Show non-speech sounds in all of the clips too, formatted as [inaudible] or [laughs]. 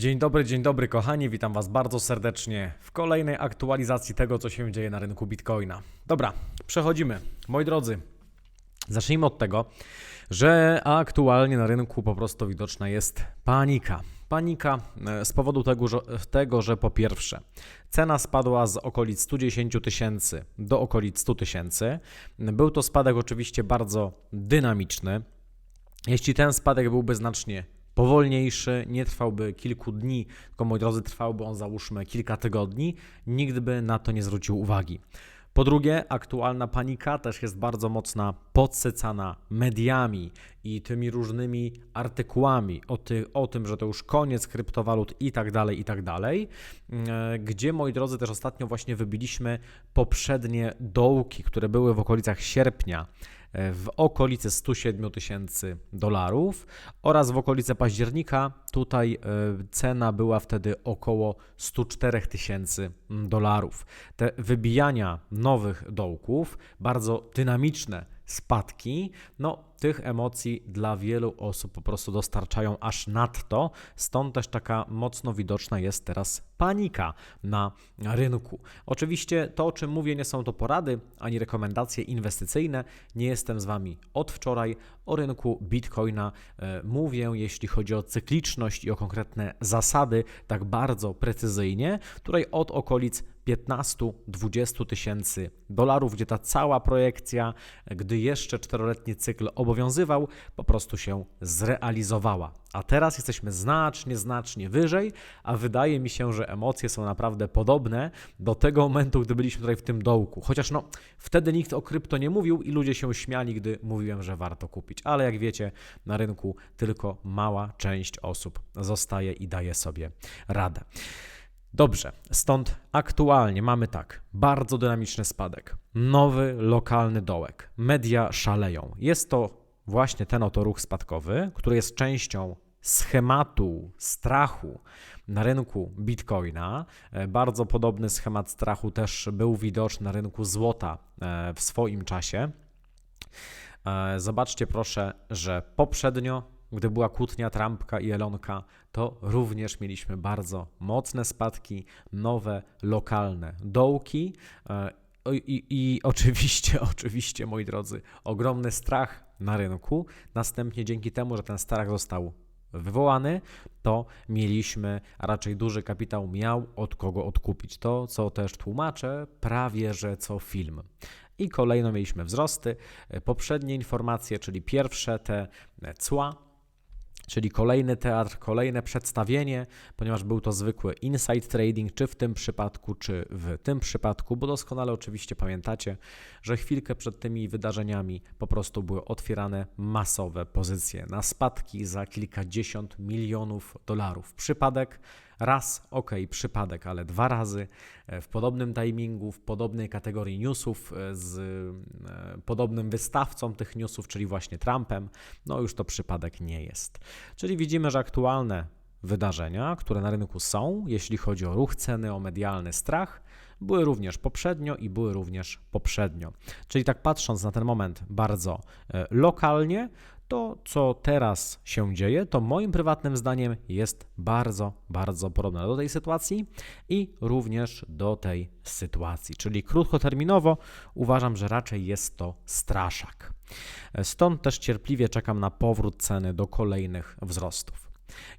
Dzień dobry, dzień dobry kochani, witam Was bardzo serdecznie w kolejnej aktualizacji tego, co się dzieje na rynku Bitcoina. Dobra, przechodzimy. Moi drodzy, zacznijmy od tego, że aktualnie na rynku po prostu widoczna jest panika. Panika e, z powodu tego że, tego, że po pierwsze cena spadła z okolic 110 tysięcy do okolic 100 tysięcy. Był to spadek oczywiście bardzo dynamiczny. Jeśli ten spadek byłby znacznie powolniejszy, nie trwałby kilku dni, tylko moi drodzy, trwałby on załóżmy kilka tygodni, nikt by na to nie zwrócił uwagi. Po drugie, aktualna panika też jest bardzo mocna, podsycana mediami i tymi różnymi artykułami o, ty, o tym, że to już koniec kryptowalut i tak dalej, i tak dalej, e, gdzie, moi drodzy, też ostatnio właśnie wybiliśmy poprzednie dołki, które były w okolicach sierpnia w okolice 107 tysięcy dolarów oraz w okolice października tutaj e, cena była wtedy około 104 tysięcy dolarów. Te wybijania nowych dołków, bardzo dynamiczne spadki, no tych emocji dla wielu osób po prostu dostarczają aż nadto, stąd też taka mocno widoczna jest teraz panika na rynku. Oczywiście to, o czym mówię, nie są to porady ani rekomendacje inwestycyjne. Nie jestem z Wami od wczoraj. O rynku Bitcoina e, mówię, jeśli chodzi o cykliczność i o konkretne zasady, tak bardzo precyzyjnie, której od okolic 15-20 tysięcy dolarów, gdzie ta cała projekcja, gdy jeszcze czteroletni cykl obowiązywał, po prostu się zrealizowała. A teraz jesteśmy znacznie, znacznie wyżej, a wydaje mi się, że emocje są naprawdę podobne do tego momentu, gdy byliśmy tutaj w tym dołku. Chociaż no, wtedy nikt o krypto nie mówił i ludzie się śmiali, gdy mówiłem, że warto kupić. Ale jak wiecie, na rynku tylko mała część osób zostaje i daje sobie radę. Dobrze, stąd aktualnie mamy tak, bardzo dynamiczny spadek, nowy lokalny dołek, media szaleją. Jest to właśnie ten oto ruch spadkowy, który jest częścią schematu strachu na rynku bitcoina. E, Bardzo podobny schemat strachu też był widoczny na rynku złota e, w swoim czasie. E, Zobaczcie proszę, że poprzednio, gdy była kłótnia Trumpka i Elonka, to również mieliśmy bardzo mocne spadki, nowe lokalne dołki. e, o- I, I oczywiście, [laughs] oczywiście, moi drodzy, ogromny strach na rynku. Następnie dzięki temu, że ten strach został wywołany, to mieliśmy, a raczej duży kapitał miał od kogo odkupić. To, co też tłumaczę, prawie że co film. I kolejno mieliśmy wzrosty. E, Poprzednie informacje, czyli pierwsze te e, cła, czyli kolejny teatr, kolejne przedstawienie, ponieważ był to zwykły inside trading, czy w tym przypadku, czy w tym przypadku, bo doskonale oczywiście pamiętacie, że chwilkę przed tymi wydarzeniami po prostu były otwierane masowe pozycje na spadki za kilkadziesiąt milionów dolarów. Przypadek raz, ok, przypadek, ale dwa razy e, w podobnym timingu, w podobnej kategorii newsów e, z e, podobnym wystawcą tych newsów, czyli właśnie Trumpem, no już to przypadek nie jest. Czyli widzimy, że aktualne wydarzenia, które na rynku są, jeśli chodzi o ruch ceny, o medialny strach, były również poprzednio i były również poprzednio. Czyli tak patrząc na ten moment bardzo lokalnie, to co teraz się dzieje, to moim prywatnym zdaniem jest bardzo, bardzo podobne do tej sytuacji i również do tej sytuacji. Czyli krótkoterminowo uważam, że raczej jest to straszak. Stąd też cierpliwie czekam na powrót ceny do kolejnych wzrostów.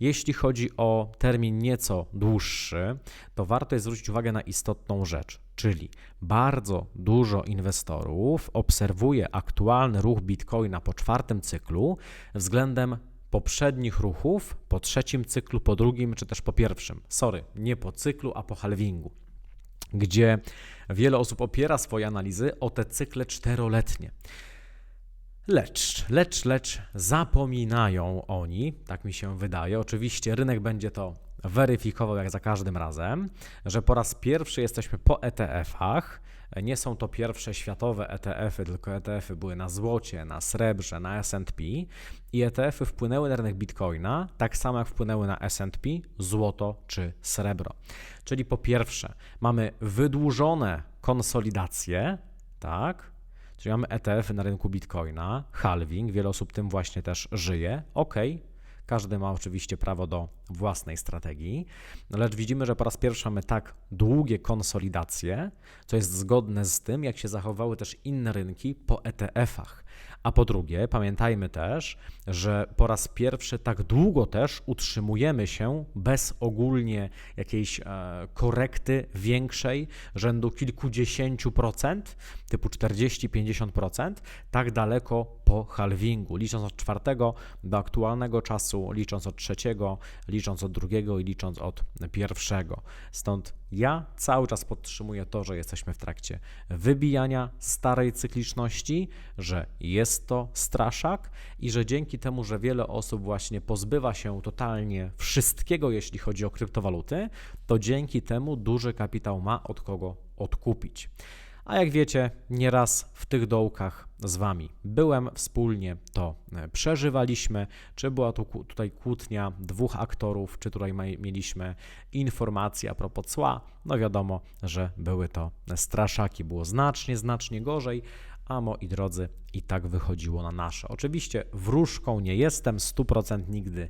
Jeśli chodzi o termin nieco dłuższy, to warto jest zwrócić uwagę na istotną rzecz, czyli bardzo dużo inwestorów obserwuje aktualny ruch Bitcoina po czwartym cyklu względem poprzednich ruchów po trzecim cyklu, po drugim czy też po pierwszym. Sorry, nie po cyklu, a po halvingu gdzie wiele osób opiera swoje analizy o te cykle czteroletnie. Lecz, lecz, lecz zapominają oni, tak mi się wydaje. Oczywiście rynek będzie to weryfikował jak za każdym razem, że po raz pierwszy jesteśmy po ETF-ach. Nie są to pierwsze światowe ETF-y, tylko ETF-y były na złocie, na srebrze, na S&P i ETF-y wpłynęły na rynek Bitcoina, tak samo jak wpłynęły na S&P, złoto czy srebro. Czyli po pierwsze mamy wydłużone konsolidacje, tak, Czyli mamy ETF-y na rynku Bitcoina, halving, wiele osób tym właśnie też żyje. Ok, Każdy ma oczywiście prawo do własnej strategii, lecz widzimy, że po raz pierwszy mamy tak długie konsolidacje, co jest zgodne z tym, jak się zachowały też inne rynki po ETF-ach. A po drugie, pamiętajmy też, że po raz pierwszy tak długo też utrzymujemy się bez ogólnie jakiejś e, korekty większej, rzędu kilkudziesięciu procent, typu 40-50%, tak daleko po halvingu, licząc od czwartego do aktualnego czasu, licząc od trzeciego, licząc od drugiego i licząc od pierwszego. Stąd ja cały czas podtrzymuję to, że jesteśmy w trakcie wybijania starej cykliczności, że jest to straszak i że dzięki temu, że wiele osób właśnie pozbywa się totalnie wszystkiego, jeśli chodzi o kryptowaluty, to dzięki temu duży kapitał ma od kogo odkupić. A jak wiecie, nieraz w tych dołkach z Wami byłem, wspólnie to e, przeżywaliśmy. Czy była to tutaj kłótnia dwóch aktorów, czy tutaj mieliśmy informacje a propos cła? No wiadomo, że były to straszaki. Było znacznie, znacznie gorzej, a moi drodzy, i tak wychodziło na nasze. Oczywiście wróżką nie jestem, 100% nigdy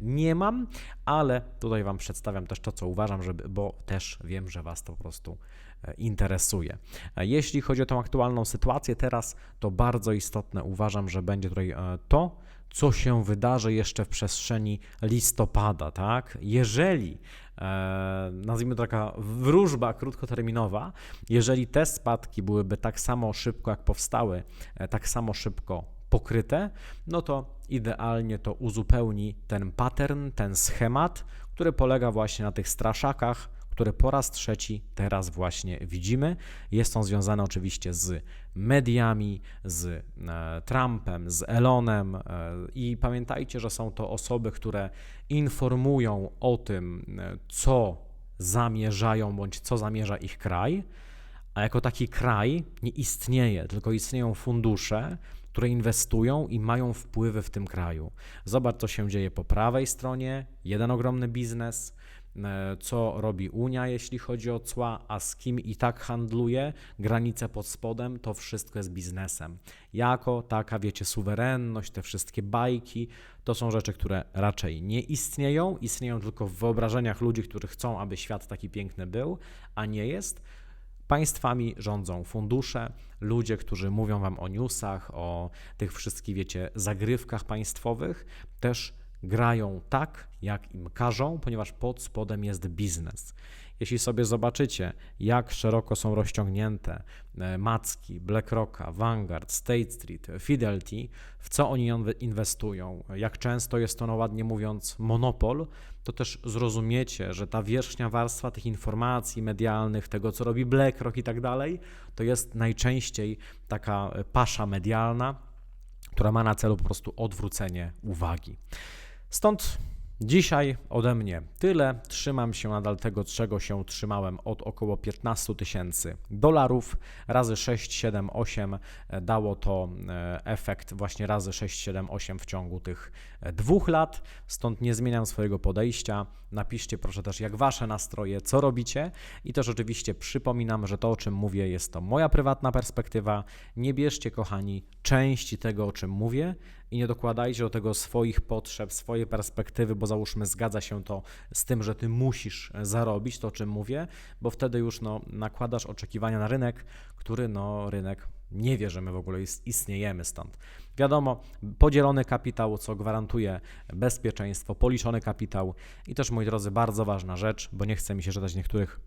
nie mam, ale tutaj Wam przedstawiam też to, co uważam, żeby, bo też wiem, że Was to po prostu e, interesuje. E, jeśli chodzi o tą aktualną sytuację teraz, to bardzo istotne uważam, że będzie tutaj e, to, co się wydarzy jeszcze w przestrzeni listopada, tak? Jeżeli e, nazwijmy to taka wróżba krótkoterminowa, jeżeli te spadki byłyby tak samo szybko, jak powstały, e, tak samo szybko pokryte, no to idealnie to uzupełni ten pattern, ten schemat, który polega właśnie na tych straszakach, które po raz trzeci teraz właśnie widzimy. Jest on związany oczywiście z mediami, z e, Trumpem, z Elonem e, i pamiętajcie, że są to osoby, które informują o tym, e, co zamierzają bądź co zamierza ich kraj, a jako taki kraj nie istnieje, tylko istnieją fundusze, które inwestują i mają wpływy w tym kraju. Zobacz, co się dzieje po prawej stronie, jeden ogromny biznes, co robi Unia, jeśli chodzi o cła, a z kim i tak handluje, granice pod spodem, to wszystko jest biznesem. Jako taka, wiecie, suwerenność, te wszystkie bajki, to są rzeczy, które raczej nie istnieją, istnieją tylko w wyobrażeniach ludzi, którzy chcą, aby świat taki piękny był, a nie jest. Państwami rządzą fundusze, ludzie, którzy mówią wam o newsach, o tych wszystkich, wiecie, zagrywkach państwowych, też grają tak, jak im każą, ponieważ pod spodem jest biznes. Jeśli sobie zobaczycie, jak szeroko są rozciągnięte e, Macki, BlackRocka, Vanguard, State Street, Fidelity, w co oni inwestują, jak często jest to, no ładnie mówiąc, monopol, to też zrozumiecie, że ta wierzchnia warstwa tych informacji medialnych, tego co robi BlackRock i tak dalej, to jest najczęściej taka pasza medialna, która ma na celu po prostu odwrócenie uwagi. Stąd Dzisiaj ode mnie tyle. Trzymam się nadal tego, czego się trzymałem od około 15 tysięcy dolarów. Razy 6, 7, 8 dało to e, efekt właśnie razy 6, 7, 8 w ciągu tych e, dwóch lat. Stąd nie zmieniam swojego podejścia. Napiszcie proszę też, jak wasze nastroje, co robicie. I też oczywiście przypominam, że to, o czym mówię, jest to moja prywatna perspektywa. Nie bierzcie, kochani, części tego, o czym mówię i nie dokładajcie do tego swoich potrzeb, swojej perspektywy, bo załóżmy zgadza się to z tym, że ty musisz zarobić to, o czym mówię, bo wtedy już no, nakładasz oczekiwania na rynek, który no, rynek nie wie, że my w ogóle istniejemy stąd. Wiadomo, podzielony kapitał, co gwarantuje bezpieczeństwo, policzony kapitał i też, moi drodzy, bardzo ważna rzecz, bo nie chcę mi się czytać niektórych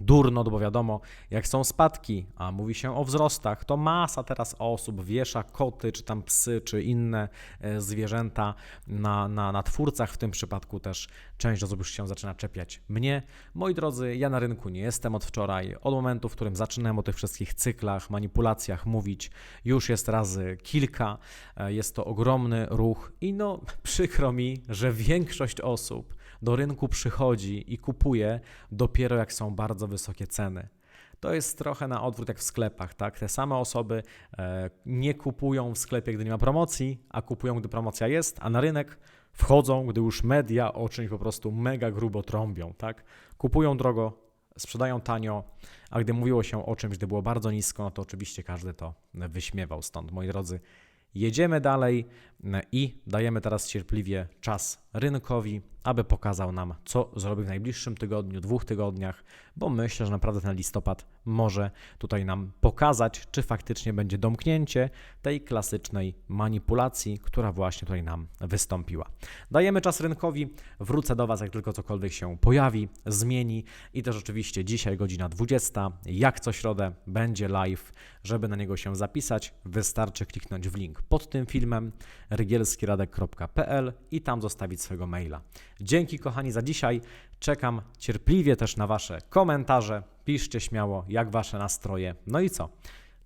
durno, bo wiadomo, jak są spadki, a mówi się o wzrostach, to masa teraz osób wiesza koty, czy tam psy, czy inne e, zwierzęta na, na, na twórcach. W tym przypadku też część osób już się zaczyna czepiać mnie. Moi drodzy, ja na rynku nie jestem od wczoraj. Od momentu, w którym zaczynałem o tych wszystkich cyklach, manipulacjach mówić, już jest razy kilka. E, jest to ogromny ruch i no [laughs] przykro mi, że większość osób do rynku przychodzi i kupuje dopiero jak są bardzo wysokie ceny. To jest trochę na odwrót jak w sklepach, tak? Te same osoby e, nie kupują w sklepie, gdy nie ma promocji, a kupują, gdy promocja jest, a na rynek wchodzą, gdy już media o czymś po prostu mega grubo trąbią, tak? Kupują drogo, sprzedają tanio, a gdy mówiło się o czymś, gdy było bardzo nisko, no to oczywiście każdy to wyśmiewał. Stąd, moi drodzy, Jedziemy dalej mm, i dajemy teraz cierpliwie czas rynkowi, aby pokazał nam, co zrobi w najbliższym tygodniu, dwóch tygodniach, bo myślę, że naprawdę ten listopad może tutaj nam pokazać, czy faktycznie będzie domknięcie tej klasycznej manipulacji, która właśnie tutaj nam wystąpiła. Dajemy czas rynkowi, wrócę do Was, jak tylko cokolwiek się pojawi, zmieni i też oczywiście dzisiaj godzina 20, jak co środę będzie live, żeby na niego się zapisać, wystarczy kliknąć w link pod tym filmem rygielskiradek.pl i tam zostawić swojego maila. Dzięki kochani za dzisiaj. Czekam cierpliwie też na Wasze komentarze. Piszcie śmiało, jak Wasze nastroje. No i co?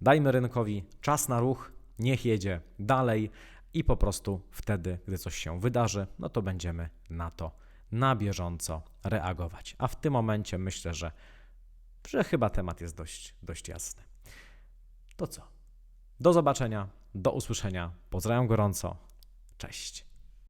Dajmy rynkowi czas na ruch, niech jedzie dalej i po prostu wtedy, gdy coś się wydarzy, no to będziemy na to na bieżąco reagować. A w tym momencie myślę, że, że chyba temat jest dość, dość jasny. To co? Do zobaczenia, do usłyszenia. Pozdrawiam gorąco. Cześć.